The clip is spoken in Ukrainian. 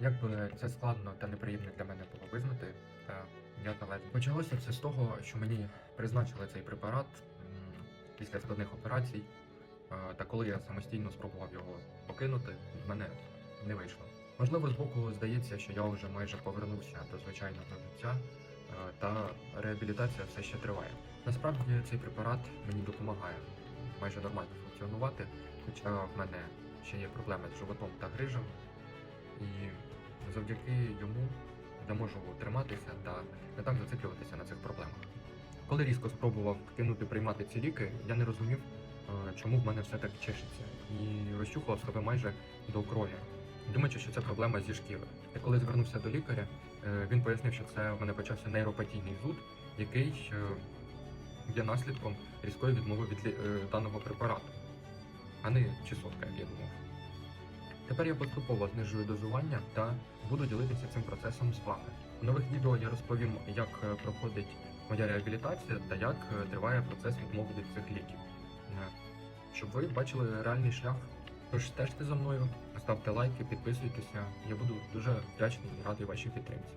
Як би це складно та неприємно для мене було визнати, я належу. Почалося все з того, що мені призначили цей препарат після складних операцій. Е, Та коли я самостійно спробував його покинути, в мене не вийшло. Можливо, збоку здається, що я вже майже повернувся до звичайного життя, е, та реабілітація все ще триває. Насправді цей препарат мені допомагає майже нормально функціонувати, хоча в мене ще є проблеми з животом та грижем, і завдяки йому я можу триматися та не так зациклюватися на цих проблемах. Коли різко спробував кинути приймати ці ліки, я не розумів, е, чому в мене все так чешеться, і розчухував себе майже до крові, думаючи, що це проблема зі шкіри. І коли звернувся до лікаря, е, він пояснив, що це в мене почався нейропатійний зуд, який е, є наслідком різкої відмови від даного препарату, а не чесотка, як я думав. Тепер я поступово знижую дозування та буду ділитися цим процесом з вами. У нових відео я розповім, як е, проходить моя реабілітація та як е, триває процес відмови від цих ліків. Е, Щоб ви бачили реальний шлях. Тож стежте за мною, ставте лайки, підписуйтеся. Я буду дуже вдячний і радий вашій підтримці.